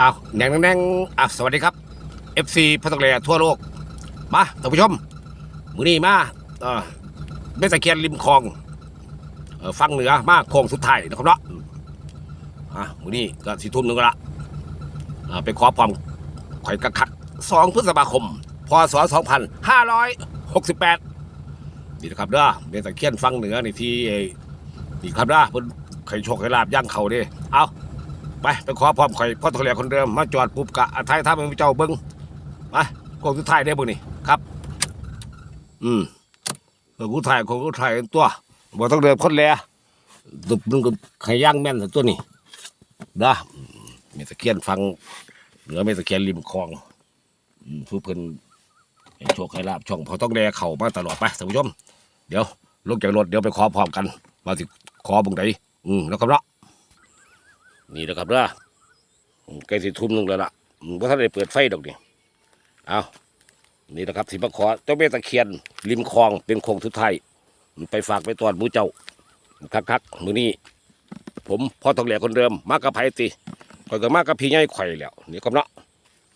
อ้าวแดงแดงอะสวัสดีครับ FC พัทยาทั่วโลก มาท่านผู้ชม มือนี้มาเออเบสตะเคียนริมคลองเออฟังเหนือมาโค้งสุดท้ายนะครับเนาะอะมือนี้ก็สี่ทุ่มหนึ่งแล้วละอ่าไปขอความข่อยกระคักสองพฤษภาคม พศสองพันห้าร้อยหกสิบแปดนี่นะครับเด้อเบสตะเคียนฟังเหนือในที่นี่ครับเด้อเพิ่นไข่โชคไข่ลาบย่างเขาเด้เอา ไปไปขอพร้อมข่อยพ่อทะเลคนเดิมมาจอดปุ๊บกะท้ายท่ามึงเจ้าเบิ้งไปกองสุดท้ายได้บุนี่ครับ อืมเออกูถ่ายของกูถ่ายตัวบ่ต้องเดินคนแลตุบนึงก็ไข่ย่างแม่นตัวนี้เด้ออืมมีตะเคียนฟังเหนือมีตะเคียนริมคลองอืมผู้เพิ่นโชคให้ลาบช่องพอต้องแลเข่ามาตลอดไปท่านผู้ชม เดี๋ยวลงจากรถเดี๋ยวไปขอพร้อมกันว่าสิขอบึงใดอืมแล้วก็เนาะ นี่นะครับเด้อใกล้สิทุ่มหนึงแล้วล่ะว่าท่านได้เปิดไฟดอกนี่เอานี่นะครับสิมาขอเจ้าแม่ตะเคียนริมคลองเป็นโคงสุดท้ายไปฝากไปตอนมูเจ้าคักๆมือนี้ผมพ่อทองแหลกคนเดิมมากกับไผติข่อยก็มากกับพี่ใหญ่ข่อยแล้วนี่ครับเนาะ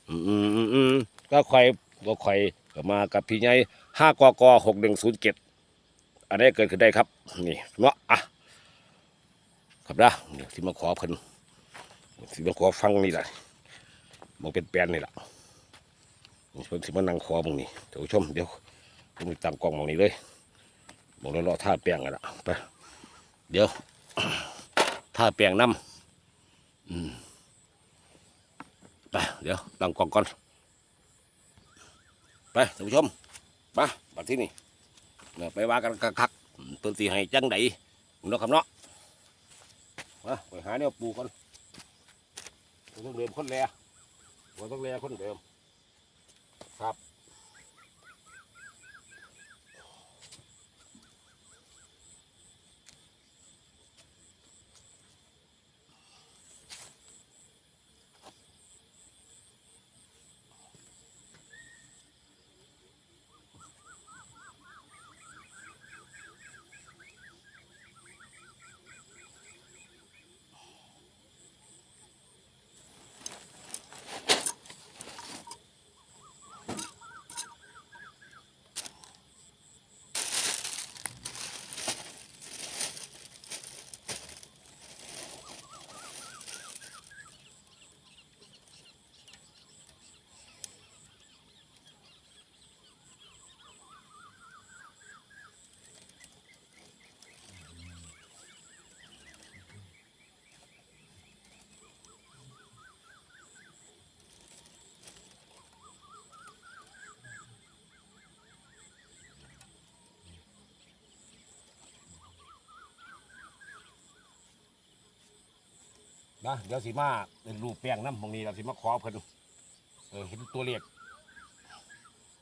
อืมอืมอืมก็ข่อยก็ข่อยก็มากับพี่ใหญ่ห้ากกหกหนึ่งศูนย์เจ็ดอันนี้เกิดขึ้นได้ครับ นี่เนาะอะครับนะเดี๋ยวที่มาขอเพิ่น สิมาขอฟังนี่แหละมองเป็นแปลนนี่แหละสิมานั่งขอมองนี่ท่านผู้ชมเดี๋ยวผมตั้งกล้องมองนี้เลยมองแล้วรอท่าแป้งกันละไปเดี๋ยวท่าแป้งน้ำอืมไปเดี๋ยวตั้งกล้องก่อนไปท่านผู้ชมไปบัดที่นี่เนี่ยไปว่ากันคักๆอืมเพิ่นสิให้จังไดเนาะครับเนาะมาไปหาแนวปูก่อน ต้องเดิมคนแลบ่ต้องแลคนเดิม นะเดี๋ยวสิมาเป็นรูปแป้งน้ำบางนี้เราสิมาขอเพิ่นเออเห็นตัวเลข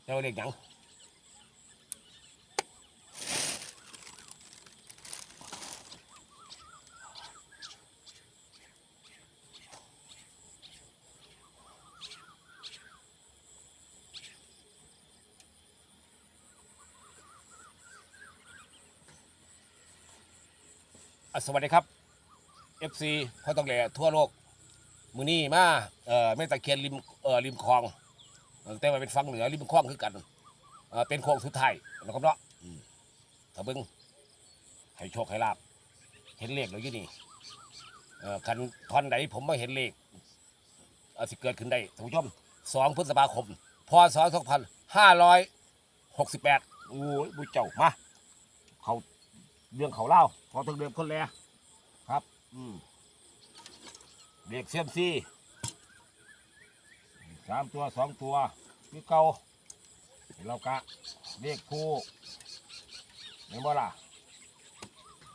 เจ้าเลขหยังสวัสดีครับ FC พ่อตองแหล่ทั่วโลกมือนี้มาเอ่อแม่ตะเคียนริมเอ่อริมคลอง แต่ว่าเป็นฝั่งเหนือริมคลองคือกันเอ่อเป็นโค้งสุดท้ายนะครับเนาะอืมถ้าเบิ้งให้โชคให้ลาบเห็นเลขแล้วอยู่นี่เอ่อคันท่อนไหนผมไม่เห็นเลขเอ่อสิเกิดขึ้นได้ท่านผู้ชมสองพฤษภาคมพศสองพันห้าร้อยหกสิบแปดโอ้ยบุญเจ้ามาเขาเรื่องเขาเล่าพอถึงเดิมคนแลครับ อืมเด็กเซียมซีสามตัวสองตัวนี่เกาเรากะเด็กผู้เห็นบ่ล่ะ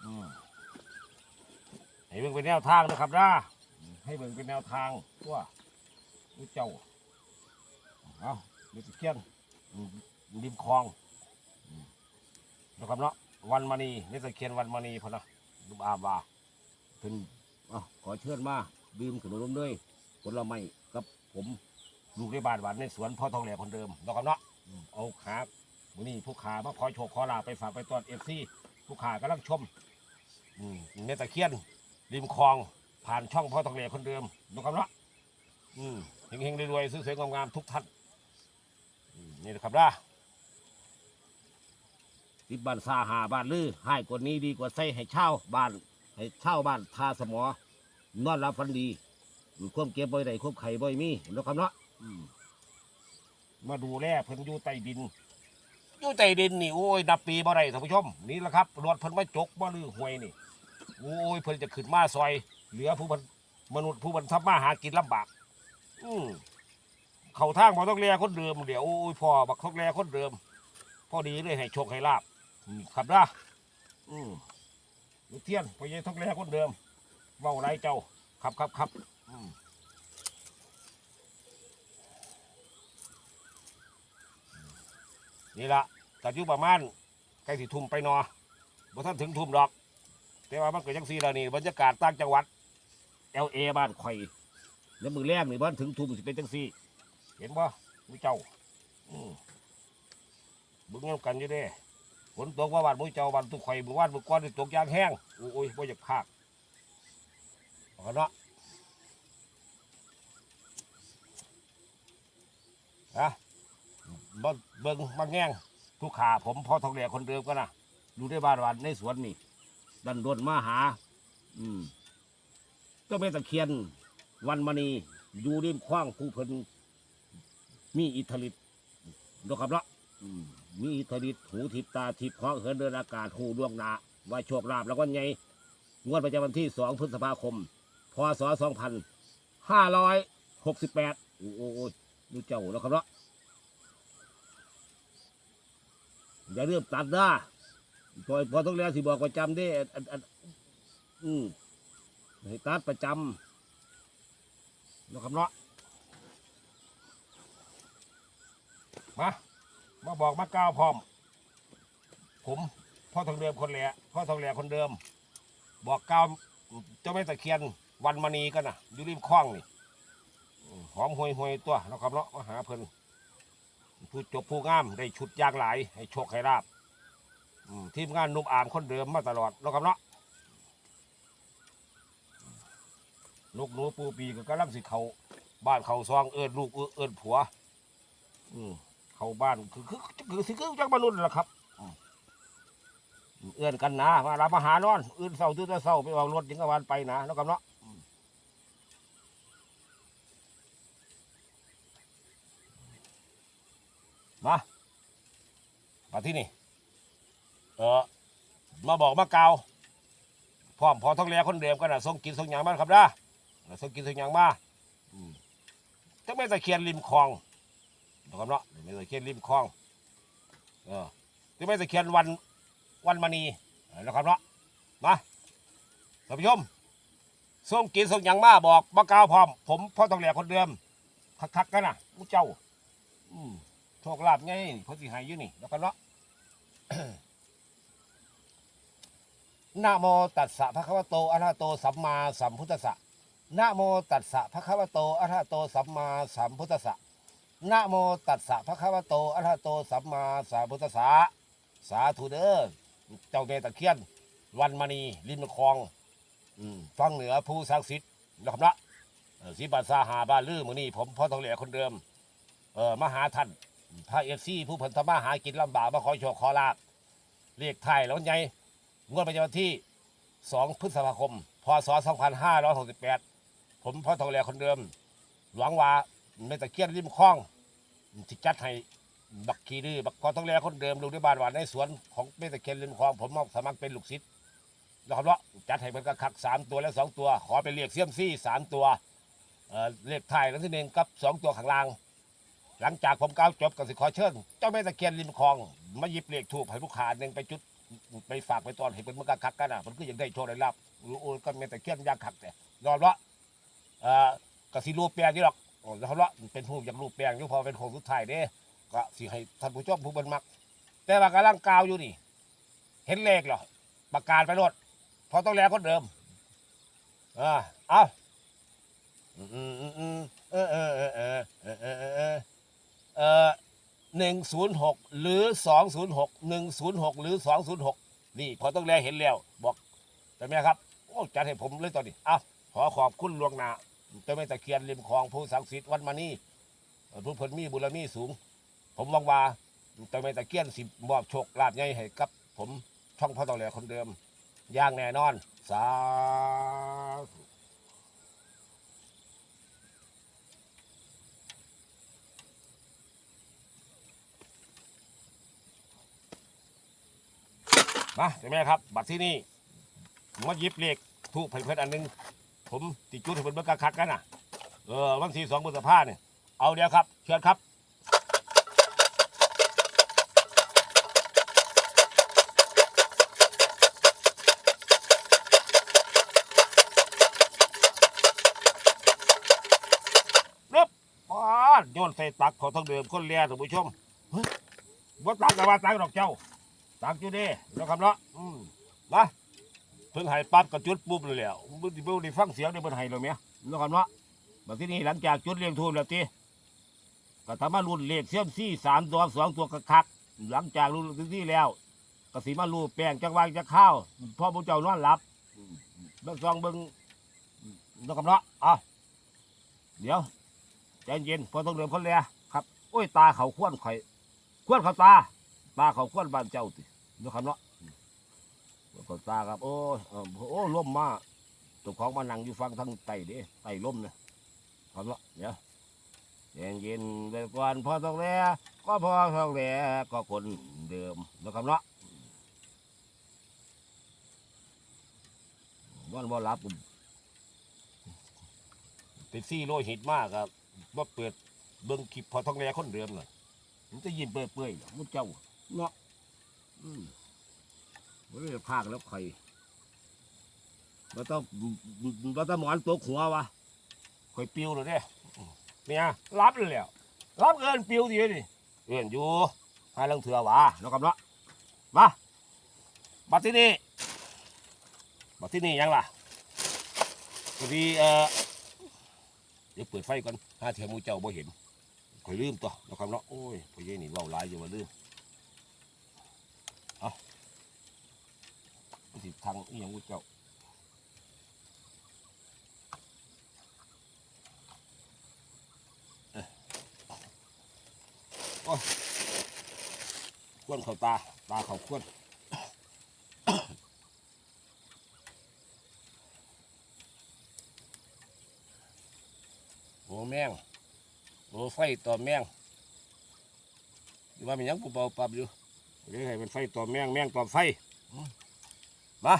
อืมให้เบิ่งเป็นแนวทางนะครับนะให้เบิ่งเป็นแนวทางตัวนี่เจ้าเอาเด็กเคียนอืมริมคลองนะครับเนาะวันมณีนี่ตะเคียนวันมณีพอนะลูอาบา เพิ่นอขอเชิญมาดื่มขนมด้วยผลไม้กับผมลูกในบ้านหวานในสวนพ่อทองแหล่คนเดิมแล้วกันเนาะอืมเอาขามือนี้ผู้ขามาขอโชคขอลาไปฝากไปตอนเอฟซีผู้ขากำลังชมอืมในตะเคียน ริมคลองผ่านช่องพ่อทองแหล่คนเดิมนะครับเนาะอืมเฮงๆรวยๆสวยๆงามๆทุกท่านนี่นะครับนะติดบ้านซาหาบ้านลือให้กว่านี้ดีกว่าใส่ให้เช่าบ้าน ให้เช่าบ้านทาสมอนอนรับฟันดีอืมควบเก็บบ่อยใดควบไข่บ่อยมีนะครับเนาะอืมมาดูแลเพิ่นอยู่ใต้ดินอยู่ใต้ดินนี่โอ้ยนับปีบ่ได้ท่านผู้ชมนี่แหละครับรถเพิ่นมาจกบ่ลือหวยนี่โอ้ยเพิ่นจะขึ้นมาซอย เหลือผู้มันมนุษย์ผู้มันทำมาหากินลำบาก อืมเขาทางบ่ต้องแลคนเดิมเดี๋ยวโอ้ยพ่อบักต้องแลคนเดิมพอดีเลยให้โชคให้ลาบอืมครับนะอืม ลูกเทียนพ่อใหญ่ต้องแลคนเดิมเว้าไรเจ้าครับครับครับอืมนี่ละกัอยู่ประมาณใกล้สิทุ่มไปนอบ่ท่านถึงทุ่มดอก แต่ว่ามันก็ยังซีแล้วนี่บรรยากาศต่างจังหวัด LA บ้านข่อยแล้วมือแรกนี่บ้านถึงทุ่มสิเป็นจังซี่ เห็นบ่มือเจ้า อืมเบึงน้ำกันอยู่เด้ ฝนตกว่าบ้านมือเจ้าบ้านตุกข่อยมือวานมือก้อนตกยางแห้งโอ้ยบ่อยากพากเอาเนาะอะบ่เบิ่งมาแง่งทุกขาผมพ่อทองแหลกคนเดิมก็นะอยู่ในบ้านวันในสวนนี่ดันดนมาหา อืมเจ้าแม่ตะเคียนวันมณีอยู่ริมขว้างผู้เพิ่นมีอิทธิฤทธิ์ดอกครับเนาะอื มีอิทธิฤทธิ์หูทิพตาทิพขวางเหินเดินอากาศหูดวงหนาว่าโชคลาภแล้วก็ไงงวดประจำวันที่สองพฤษภาคม พศสองพันห้าร้อยหกสิบแปดโอ้โหดูเจ้าแล้วครับเนาะอย่าเริ่มตัดนะพอพอต้องแล้วสิบอกประจำด้อ,อ,อ,อืมให้ตัดประจำนะครับเนาะมา มาบอกมากล่าวพร้อม ผมพ่อทองเดิมคนแหละพ่อทองแหลคนเดิม บอกกล่าวเจ้าแม่ตะเคียนวันมณีกันนะอยู่ริมคลองนี่หอมห่วยห่วยตัวนะครับเนาะมาหาเพิ่นผู้จบผู้งามได้ชุดยางหลาย ให้โชคให้ลาบทีมงานนุ่มอามคนเดิมมาตลอดนะครับเนาะลูกหนูปูปีก็กำลังสิเขาบ้านเขาซองเอิญลูกเอิ้อิญผัว อืม เขาบ้านคือคือคือสิคือจังมนุษย์นั่นแหละครับอืมเอื้อนกันนะมารับอาหารนอนอื่นเศร้าตื่นเศร้าไปออกรถยังกวันไปนะนะครับเนาะมามาที่นี่เออมาบอกมาเกาพร้อมพอท้องแลคนเดิมกันนะส่งกินส่งยางมาครับนะส่งกินส่งยางมาอืมจังไม่ตะเคียนริมคลอง นะครับเนาะไม่ตะเคียนริมคลองเออที่ไม่ตะเคียนวันวันมณีนะครับเนาะมาท่านผู้ชมส่งกินส่งยังมาบอกมากล่าวพร้อม ผมพ่อตองแหลกคนเดิมคักๆกันนะมูเจ้า อืมโชคลาภไงพราะสิหายอยู่นี่แล้วกันเนาะนะโมตัสสะภะคะวะโตอะระหะโตสัมมาสัมพุทธัสสะนะโมตัสสะภะคะวะโตอะระหะโตสัมมาสัมพุทธัสสะ นะโมตัสสะภะคะวะโตอรหะโตสัมมาสัมพุทธัสสะสาธุเด้อเจ้าแม่ตะเคียน วันมณีริมคลองฟังเหนือผู้ศักดิ์สิทธิ์นะครับนะสีบาซาหาบ้านลือมือนี้ผมพ่อทองเหล่คนเดิม เออมหาท่านพระเอฟซีผู้เพันธมาหากินลำบากมาขอโชคขอลาบเรียกไทยแล้วไงงวดประจำวันที่สองพฤษภาคม พศสองพันห้าร้อยหกสิบแปดผมพ่อทองเหล่คนเดิม หวังว่าแม่ตะเคียนริมคลอง ที่จัดให้บักขีดื้อบักกอต้องแลคนเดิมลูกในบ้านหวานในสวนของเมตะเคียนริมคลองผมมาสมัครเป็นลูกศิษย์นะครับว่าจัดให้มันก็คักสามตัวและสองตัว ขอไปเรียกเสี่ยมซี่สามตัวเอ่อเลขท้ายแล้วที่หนึ่งกับสองตัวข้างล่าง หลังจากผมกล่าวจบก็สิขอเชิญเจ้าแม่ตะเคียนริมคลองมาหยิบเลขถูกให้ลูกค้าหนึ่งไปจุดไปฝากไปตอนให้เป็นมันก็คักกันอะมันก็ยังได้โชว์ได้รับโอ้ก็แม่ตะเคียนยากคักแต่ยอมละเอ่อกสิรูปแปลนี่หรอก โอ้แล้วละเป็นผู้อยากรูปแปลงอยู่พอเป็นของสุดท้ายเด้ก็สิให้ท่านผู้ชมผู้เบันมัก แต่ว่ากำลังกาวอยู่นี่ เห็นเลขเหรอประกาศไปรถเพอต้องแล้วคนเดิมอ่าเอาอืมอืมอืมอืมเออเออเออเออเออเออเออเออหนึ่งศูนย์หกหรือสองศูนย์หกหนึ่งศูนย์หกหรือสองศูนย์หกนี่ พอต้องแล้วเห็นแล้ว บอกแต่แม่ครับ โอ้จัดให้ผมเลยตอนนี้เอาขอขอบคุณลวงหนา เจ้าแม่ตะเคียนริมคลองผู้ศักดิ์สิทธิ์วัดมานี่เอ่อผู้เพิ่นมีบุญมีสูง ผมวังว่าเจ้าแม่ตะเคียนสิมอบโชคลาภใหญ่ให้กับ ผมช่องพ่อตองแหลคนเดิมอย่างแน่นอน สาธุมาเจ้าแม่ครับ บัตรที่นี่มมายิบเลขทูกเพิ่นอันหนึง ผมติดจุดให้เพิ่นเบิ่งคักๆกันน่ะเออวันที่สองพฤษภาเนี่ยเอาเดียวครับ เชิญครับรึบป้าดโยนใส่ตักเขาทั้งเดิมคนเลียท่านผู้ชมเฮ้ยบ่ตักกับว่าตักดอกเจ้า ตักอยู่ด้แล้วคำเนาะอืมมาเพิ่งให้ปั๊บก็จุดปุ๊บเลยแหล้วบ่ได้บ่ได้ฟังเสียงได้เพิ่นให้แล้วแม่แล้วคำเนาะบัดทีนี้หลังจากจุดเลี้ยงทูบแล้วติก็ทำมารุ่นเลขเสียมซี่สามตัวสองตัวคักๆหลังจากรุ่นที่แล้วก็สิมารูปแป้งจังวางจะข้าวพ่อผู้เจ้านอนหลับเบิ่งซองเบิ่งแล้วคำเนาะอะเดี๋ยวใจเย็นพอต้องเดินคนเลียครับโอ้ยตาเขาควนข่อยควนเขาตาตาเขาควนบ้านเจ้าติดูคำเนาะ ขาตาครับ โอ้โอ้ล่มมาตัวของมานั่งอยู่ฟังทางไตเด้ไตล่มนะคำเนาะเดี๋ยวใจเย็นๆไปก่อนพอต้องเลียก็พอต้องเลียก็คนเดิมดูคำเนาะวันบ่รับติดซี่โลหิตมากครับว่าเปิดเบิ่งคลิปพอทองแรคนเดิมน่ะมันจะยิ้มเปื่อยๆมุดเจ้าเนาะอืม ไม่ได้พากแล้วใครมันต้องมันต้องหมอนตัวหัววะข่อยปิวเลยเด้เนี่ยรับเลยแหล้วรับเอินปิวดีดิเอินอยู่ให้ลังเถื่อวะเนาะครับเนาะมาบัดที่นี่บัดที่นี่ยังล่ะพอดีเอ่อเดี๋ยวเปิดไฟก่อนถ้าเทียมมูเจ้าบ่เห็นข่อยลืมตัวนะครับเนาะโอ้ยพ่อเย่นี่เว้าหลายอยู่ว่าลืม เอามัน สิทางอีหยังมูเจ้าเอ้ยโอ้ควนเขาตา ตาเขาควนโอ้แมงโอ้ไฟต่อแมงว่ามันยังปูเบาปรับอยู่เดี๋ยวให้เป็นไฟต่อแมงแมงต่อไฟ มา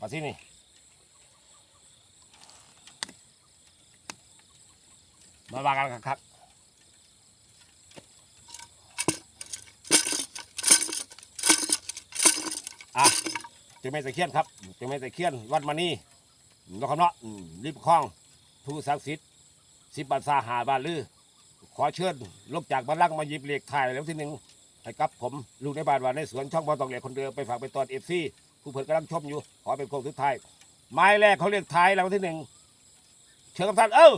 มาที่นี่มาว่ากันครับอะเจะไม่ตะเคียนครับเจะไม่ตะเคียนวัดมานี่นะครเนาะริบคลองผู้ศักดิ์สิทธิ์สิบบาทสาหาบาลือ ขอเชิญลบจากบัลลังก์มาหยิบเหล็กถ่ายแล้วที่หนึ่ง ให้กับผมลูกในบ้านว่าในสวนช่องบอตองเหล็กคนเดิมไปฝากไปตอนเอฟซีผู้เพิ่นกำลังชมอยู่ ขอเป็นโค้งสุดท้ายไม้แรกเขาเรียกท้ายรางวัลที่หนึ่งเชิญกับท่านเออ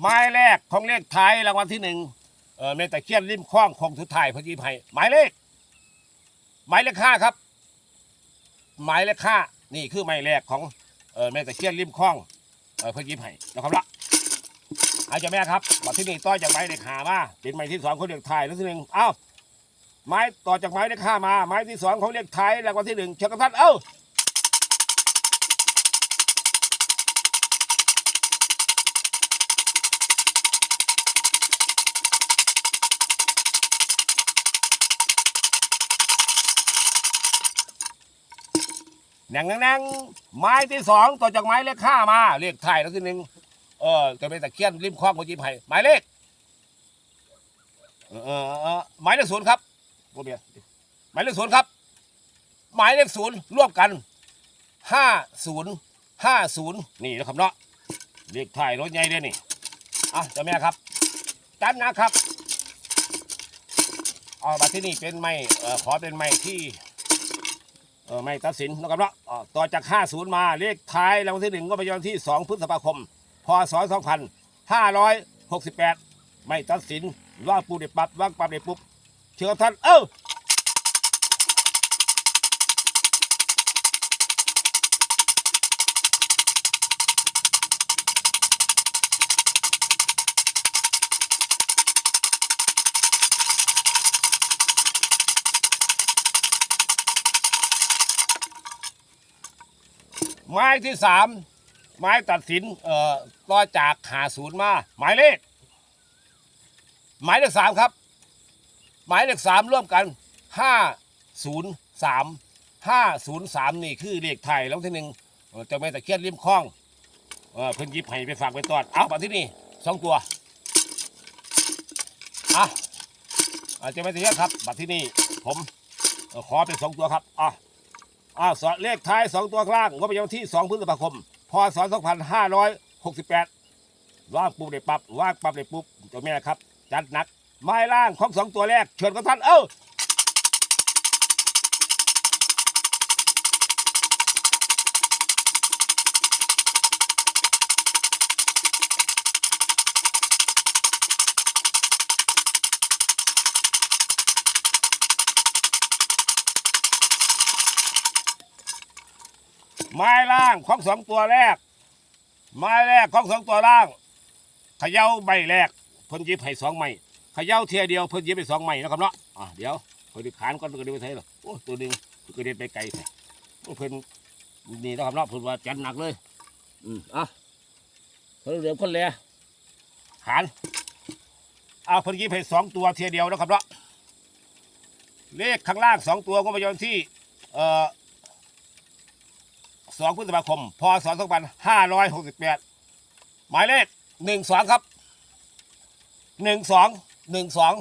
ไม้แรกของเลขท้ายรางวัลที่หนึ่งเออเมตะเคียนริมคล้องคงสุดท้ายพอดีไผ่หมายเลข หมายเลขห้าครับ หมายเลขห้านี่คือหมายแรกของเออเมตะเคียนริมคล้องเออพอดีไผ่นะครับละอาจารย์แม่ครับบัดที่นี่ต่อจากหมายเลขห้ามาเป็นหมายที่สองของเลขท้ายแล้วที่หนึ่งเอ้าไม้ต่อจากหมายเลขห้ามาหมายที่สองของเลขท้ายรางวัลที่หนึ่งเชิญกับท่านเอ้า หนังนังไม้ที่สองต่อจากไม้เลขห้ามาเลขไทยแล้วที่หนึ่งเออจะเป็นตะเคียนริมคลองของจีไผ่หมายเลขเออหมายเลขศูนย์ครับโอเบียหมายเลขศูนย์ครับหมายเลขศูนย์ร่วมกันห้าศูนย์ห้าศูนย์นี่นะครับเนาะเลขไทยรถใหญ่เด้นี่อะเจ้าแม่ครับจันนะครับเอามาที่นี่เป็นไม่เออขอเป็นไม่ที่ เออไม่ตัดสินนะครับเนาะอ่าต่อจาก 50 มาเลขท้ายรางวัลที่หนึ่งก็ไปวันที่ 2 พฤษภาคม พศ 2568 ไม่ตัดสินว่างปูเด็ดปับว่างปับเด็ดปุ๊บเชิญท่านเออ หมายที่สามหมายตัดสินเอ่อต่อจากหาศูนย์มา หมายเลข หมายเลขสามครับ หมายเลขสามร่วมกันห้าศูนย์สามห้าศูนย์สามนี่คือเลขไทยแล้วที่หนึ่งเอ่อเจะไม่ตะเคียนริมคลองเออเพิ่นยิบให้ไปฝากไปตอดเอามาที่นี่สองตัวอะเจะไม่ตะเคียนครับบัตรที่นี่ผมขอเป็นสองตัวครับอะ อ่าสอเลขท้ายสองตัวกล่างงบประมาณที่สองพฤษภาคม พศสองพันห้าร้อยหกสิบแปดว่างปุ๊บเด้ปั๊บว่างปรับเด้ปุ๊บตัวแม่ครับ จัดหนักไม้ล่างของสองตัวแรกเชิญกับท่านเอ้า ไม้ล่างของสองตัวแรก ไม้แรกของสองตัวล่างเขย่าใบแรกเพิ่นยิบให้สองไม้เขย่าเทียเดียวเพิ่นยิบไปสองไม้นะครับเนาะอะเดี๋ยวเพิ่นดิขานก่อนเพิ่นก็เดินไปไทยหรอโอ้ตัวหนึงเพิ่นก็เดินไปไกลแท้โอ้เพิ่นนี่นะครับเนาะเพิ่นว่าจัดหนักเลย อืมอะเพิ่นเหลือคนแลขานเอาเพิ่นยิบให้สองตัวเทียเดียวนะครับเนาะเลขข้างล่างสองตัวก็มายอนที่เอ่อ สองพฤษภาคม พศสองพันห้าร้อยหกสิบแปดหมายเลขหนึ่งสองครับหนึ่งสองหนึ่งสอง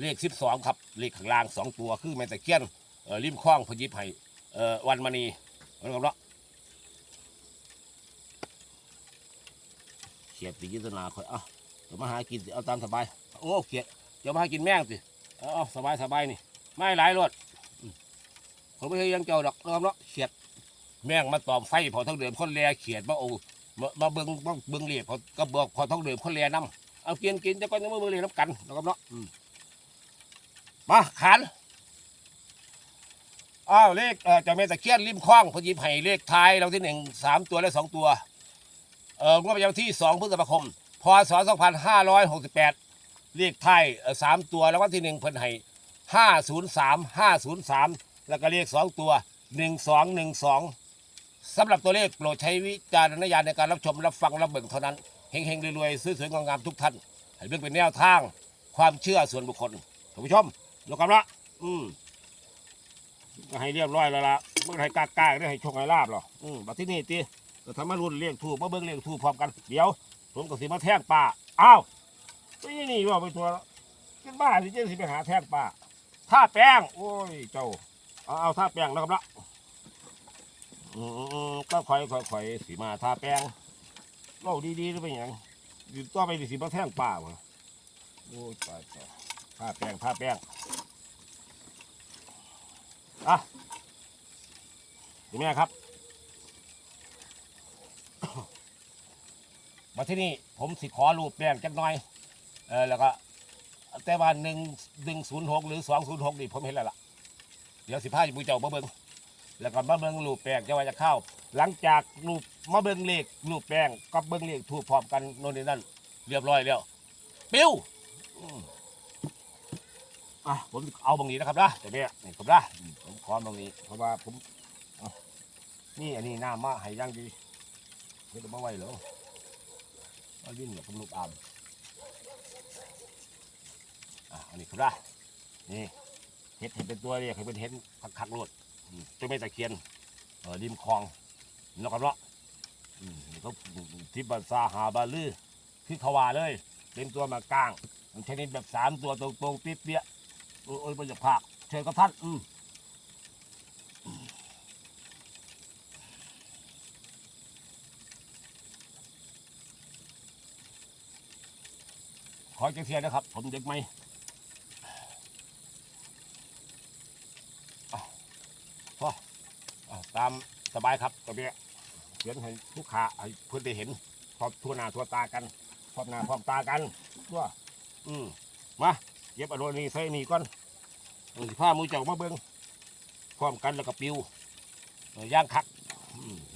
เลขสิบสองครับ เลขข้างล่างสองตัว คือแม่ตะเคียนริมคล้องพยิบไผ่เอ่อวันมณีนะครับเนาะเขียดตียุทธนาคอยเอะเดี๋ยวมาหากินสิเอาตามสบาย โอ้เขียดเดี๋ยวมาหากินแม่งสิเอาเอาสบายสบายนี่ ไม่หลายรถผมไม่เคยยังเจ้าดอกนะครับเนาะเขียด แม่งมาตอมไฟพอท้องเดิมคนแลเขียดมาโอ้มาเบิ่งมาเบิ่งเรียบพอก็บอกพอท้องเดิมคนแลน้ำเอากินกินจะก็ยังมาเบิ่งเรียบน้ำกันนะครับเนาะมาขันอ้าวเลขเอ่อเจะเมตะเคียนริมคล้องพอดีไผ่เลขท้ายเราที่หนึ่งสามตัวและสองตัวเอ่องวดประจำวันที่สองพฤษภาคมพศสองพันห้าร้อยหกสิบแปดเลขท้ายสามตัวแล้ววันที่หนึ่งเพิ่นให้ห้าศูนย์สามห้าศูนย์สามแล้วก็เลขสองตัวหนึ่งสองหนึ่งสอง สำหรับตัวเลขโปรดใช้วิจารณญาณในการรับชมรับฟังรับเบิ่งเท่านั้นเฮงๆรวยๆสวยงามๆทุกท่านให้เรื่องเป็นแนวทางความเชื่อส่วนบุคคลท่านผู้ชมดูกันละอืมก็ให้เรียบร้อยแล้วล่ะเมื่อให้กล้าๆได้ให้โชคให้ลาบหรออืมบัดที่นี่ตีก็ทำมารุ่นเรียกถูกมาเบิ่งเรียกถูกพร้อมกันเดี๋ยวผมก็สิมาแท่งป่าอ้าวนี่นี่ว่าไปตัวเป็นบ้าสิเจ๊สิไปหาแท่งป่าท่าแป้งโอ้ยเจ้าเอาเอาท่าแป้งนะครับละ อืมก็คอยคอยคอยสีมาทาแป้งเล่าดีๆหรือเป็นหยังอยู่ต่อไปดิสีมาแท่งป่าวะโอ้ยตายตายทาแป้งทาแป้งอะดีไหมครับ มาที่นี่ผมสิขอรูปแป้งจักหน่อย เออแล้วก็ แต่ว่าหนึ่งหนึ่งศูนย์หกหรือสองศูนย์หกนี่ผมเห็นแล้วล่ะ เดี๋ยวสิพาอยู่เจ้ามาเบิ่ง แล้วก็มาเบิ่งรูปแป้งจะว่าจะเข้า หลังจากรูปมาเบิ่งเลขรูปแป้งกับเบิ่งเลขถูกพร้อมกันโน่นนี่นั่น เรียบร้อยแล้วปิ้วอืมอะผมเอาตรงนี้นะครับนะแต่เนี่ยนี่ผมนะอืมผมขอตรงนี้ เพราะว่าผมนี่อันนี้น้ำมาให้อยังดีไม่ต้องมาไว้เหรอเอาดิ้นกับผมลูกอามอะอันนี้ครับนะนี่เห็ดเห็ดเป็นตัวเรียกให้เป็นเห็ดคักๆโลด ต้นไม้ตะเคียนเออริมคลองนะครับเนาะอืมเขาทิพย์บาซาหาบาลือคือขวาเลยเป็นตัวมากลางมันชนิดแบบสามตัวตรงๆเปี้ยๆโอ้ยโอ้ยมันจะผักเชิญกับท่านอืมขอเจ้าเทียนนะครับ ผมเด็กไหม พออะ ตามสบายครับตรงนี้เขียนให้ลูกค้าให้เพื่อนได้เห็นพร้อมทั่วหน้าทั่วตากันพร้อมหน้าพร้อมตากันทั่วอืมมาเย็บอโรนี่ใส่นี่ก่อนเอผ้ามือเจ้ามาเบิ้งพร้อมกันแล้วก็ปิวย่างคัก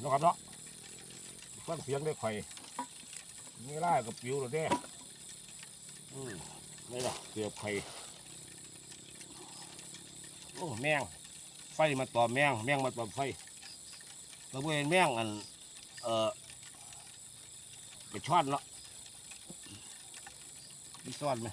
นะครับเนาะฟังเสียงได้ข่อยนี่ล่ากับปิวแล้วเด้อืมนี่ล่ะเกือบไข่โอ้แมงไฟมาต่อแมงแมงมาต่อไฟ เราเป็นแม่งอัน เอ่อไปช่อนเนาะไปช่อนไหม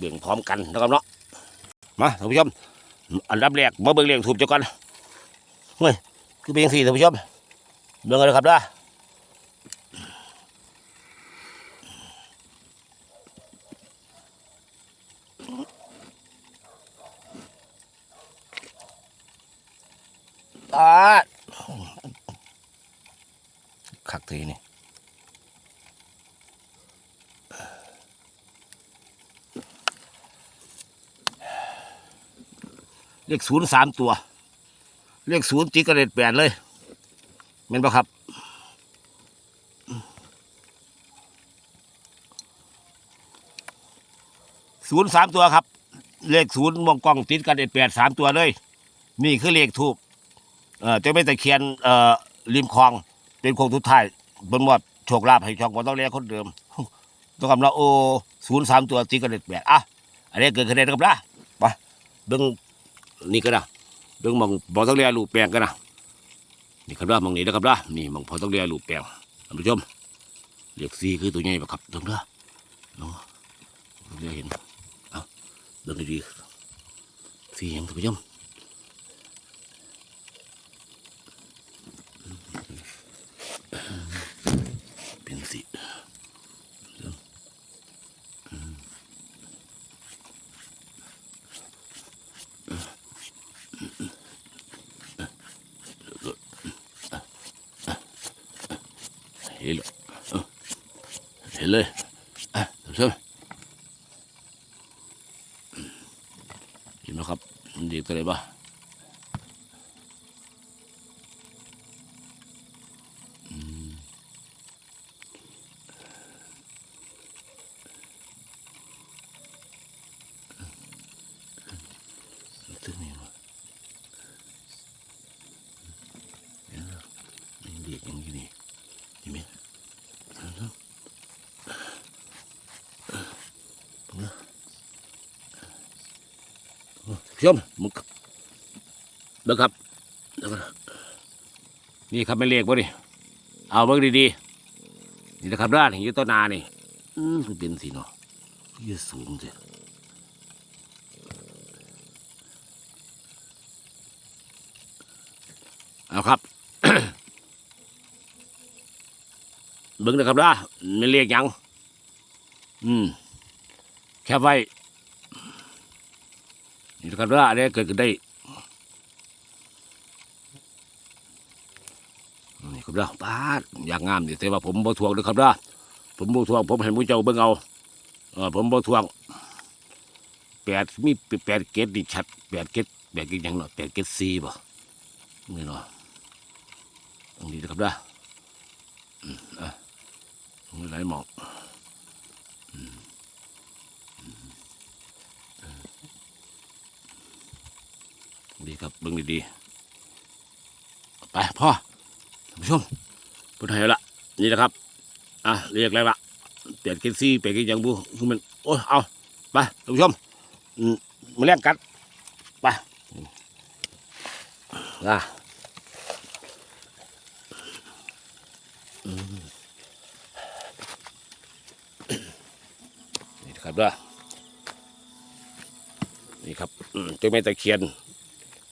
เบี่ยงพร้อมกันนะครับเนาะมาท่านผู้ชมอันดับแรกมาเบิ่งเรียงถูกเจ้าก่อนเฮ้ยคือเป็นสี่ท่านผู้ชมเบิ่งกันเลยครับด้อตาดขักทีนี่ เลขศูนย์สามตัว เลขศูนย์ตีกระเด็ดแปดเลยเห็นปะครับ ศูนย์สามตัวครับ เลขศูนย์มองกล้องติดกระเด็ดแปดสามตัวเลย นี่คือเลขทูบเอ่อจะไม่ตะเคียนเอ่อริมคลองเป็นโคงทุดท้ายบนหมดโชคลาภให้ช่องก็ต้องเรียคนเดิมต้องกำลังโอศูนย์สามตัวตีกระเด็ดแปดอะอันนี้เกิดคะแนนกับละไปเบิ้ง นี่ก็ได้เรื่องมองพอต้องเรียนลูปแปลงกันนะนี่ครับด้ามองนี้นะครับด้านี่มองพอต้องเรียนลูปแปลงท่านผู้ชมเรียกซีคือตัวใหญ่ปะครับตรงนั้นเนาะเรียเห็นเอาเดินดีๆซียังท่านผู้ชมเป็นสีเห็นเลยเออเห็นเลยอะท่านผู้ชมเห็นไหมครับมันดีตัวไหนบ้างอืมตึกนี่วะเห็นแล้วมันเด็ก อย่างนี้นี่เห็นไหมเอาเถอะเอาละเอาผู้ชมมึงเด้อครับเด้อครับนี่ครับไม่เลขบ่ดิเอาเบิ่งดีๆนี่นะครับด้านอยู่ต้นนานี่อืมเป็นสิเนาะยืดสูงสิเอาครับ เบิ้งนะครับนะไม่เรียกยัง อืม แค่ไว้นี่นะครับนะอันนี้เกิดขึ้นได้นี่ครับนะป้าดอยากงามดิแต่ว่าผมบ่ทวงเลยครับนะผมบ่ทวง ผมให้มูเจ้าเบิ่งเอาเออผมบ่ทวงแปดมีแปดเกตดิชัดแปดเกตแปดเกตยังเนาะแปดเกตสี่บ่นี่เนาะตรงนี้นะครับนะอืมอะ มีหลายหมอกดีครับเบิ่งดีๆ ไปพ่อท่านผู้ชมพูดไทยละนี่นะครับ อะ เรียกอะไรละเปลี่ยนกินซี่เปลี่ยนกินยังบูคือมันโอ้ยเอา ไปท่านผู้ชมมาเรียกกัดไปอะ นี่นะ ครับเด้อนี่ครับเจ้าแม่ตะเคียน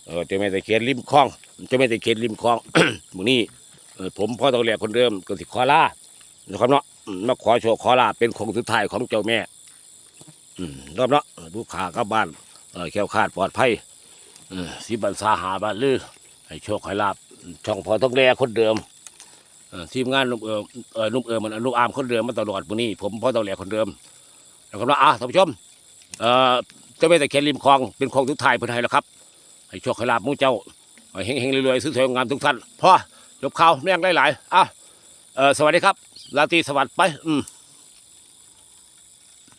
เออเจ้าแม่ตะเคียนริมคลองเจ้าแม่ตะเคียนริมคลองมื้อนี้ผมพ่อตองแหลกคนเดิมก็สิขอลานะครับเนาะมาขอโชว์ขอลาเป็นคงสุดท้ายของเจ้าแม่อืมรอบเนาะเออผู้ขากลับบ้านเออแก้วคาดปลอดภัยสิบันซาหาบ้านลือให้โชคให้ลาบช่องพอต้องแลคนเดิมทีมงานนุ่มเออเออนุ่มเออมันนุ่มอามคนเดิมมาตลอดมื้อนี้ผมพ่อต้องแลคนเดิม แล้วก็ว่าอะท่านผู้ชมเอ่อเจ้าแม่ตะเคียนริมคลองเป็นคลองทุกทายเพื่อนให้แล้วครับให้โชคให้ลาบมู่เจ้าให้เฮงๆรวยๆสวยๆงามทุกท่านพ่อจบข่าวแม่งหลายๆอะเออสวัสดีครับราตรีสวัสดิ์ไปอืม